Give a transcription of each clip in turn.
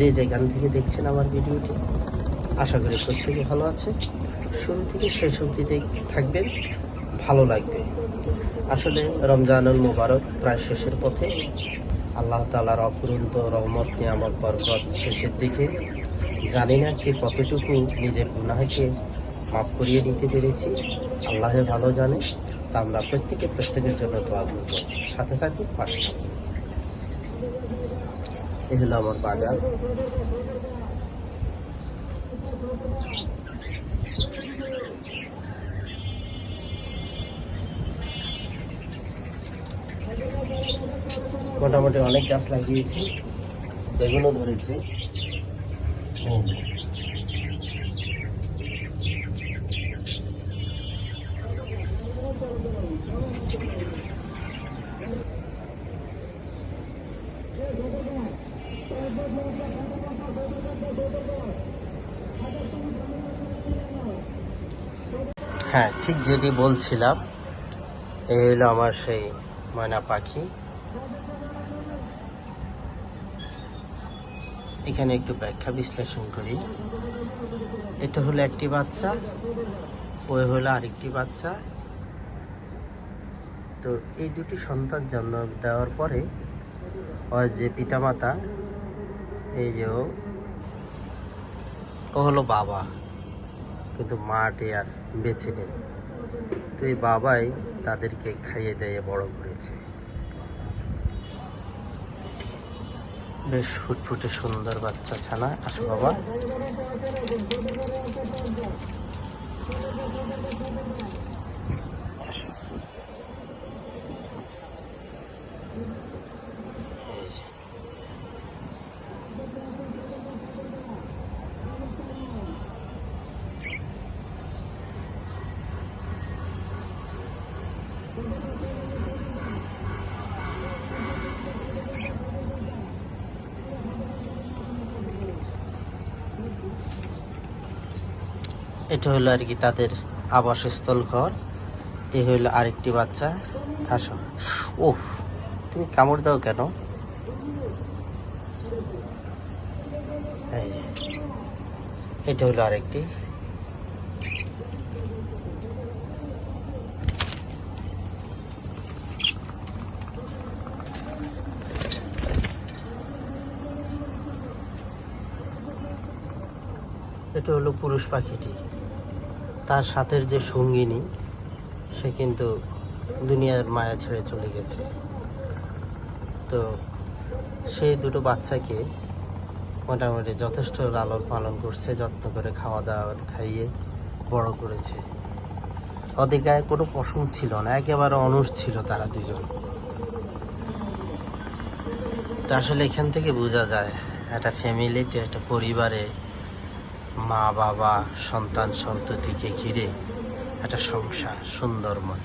যে যেখান থেকে দেখছেন আমার ভিডিওটি, আশা করি প্রত্যেকে ভালো আছে। শুরু থেকে শেষ অবধি থাকবেন, ভালো লাগবে। আসলে রমজানুল মোবারক প্রায় শেষের পথে। আল্লাহ তালার অপূরন্ত রহমত, নিয়ামত, বরকত শেষের দিকে। জানি না কে কতটুকু নিজের গুনাহকে মাফ করিয়ে নিতে পেরেছি। আল্লাহে ভালো জানে, তা আমরা প্রত্যেকে প্রত্যেকের জন্য দোয়া করব। সাথে থাকুন, পাশে এই হলো আমার বাগান মোটামুটি অনেক গাছ লাগিয়েছি বেগুনও ধরেছে এই যে। হ্যাঁ ঠিক যেটি বলছিলাম, এই হলো আমার সেই ময়না পাখি। এখানে একটু ব্যাখ্যা বিশ্লেষণ করি। এটা হলো একটি বাচ্চা ওই হলো আরেকটি বাচ্চা। তো এই দুটি সন্তান জন্ম দেওয়ার পরে ওর যে পিতামাতা এই যে ও। হলো বাবা। কিন্তু মাটি আর বেঁচে নেই। তো এই বাবাই তাদেরকে খাইয়ে দিয়ে বড় করেছে। বেশ ফুটফুটে সুন্দর বাচ্চা ছানা। আসো বাবা। আসো। এটা হলো আর কি তাদের আবাসস্থল ঘর। এ হইল আরেকটি বাচ্চা। আসো। ওহ তুমি কামড় দাও কেন? এটা হলো আরেকটি। এটা হলো পুরুষ পাখিটি। তার সাথের যে সঙ্গিনী, সে কিন্তু দুনিয়ার মায়া ছেড়ে চলে গেছে। তো সেই দুটো বাচ্চাকে মোটামুটি যথেষ্ট লালন পালন করছে, যত্ন করে খাওয়া দাওয়া খাইয়ে বড় করেছে। ওদের গায়ে কোনো পশম ছিল না, একেবারে অনুষ ছিল তারা দুজন। তো আসলে এখান থেকে বোঝা যায়, একটা ফ্যামিলিতে একটা পরিবারে মা বাবা সন্তান সন্ততিকে ঘিরে একটা সংসার সুন্দরময়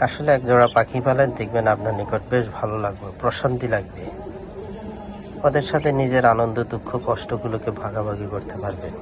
আসলে এক জোড়া পাখি পালেন, দেখবেন আপনার নিকট বেশ ভালো লাগবে, প্রশান্তি লাগবে। ওদের সাথে নিজের আনন্দ, দুঃখ, কষ্টগুলোকে ভাগাভাগি করতে পারবেন।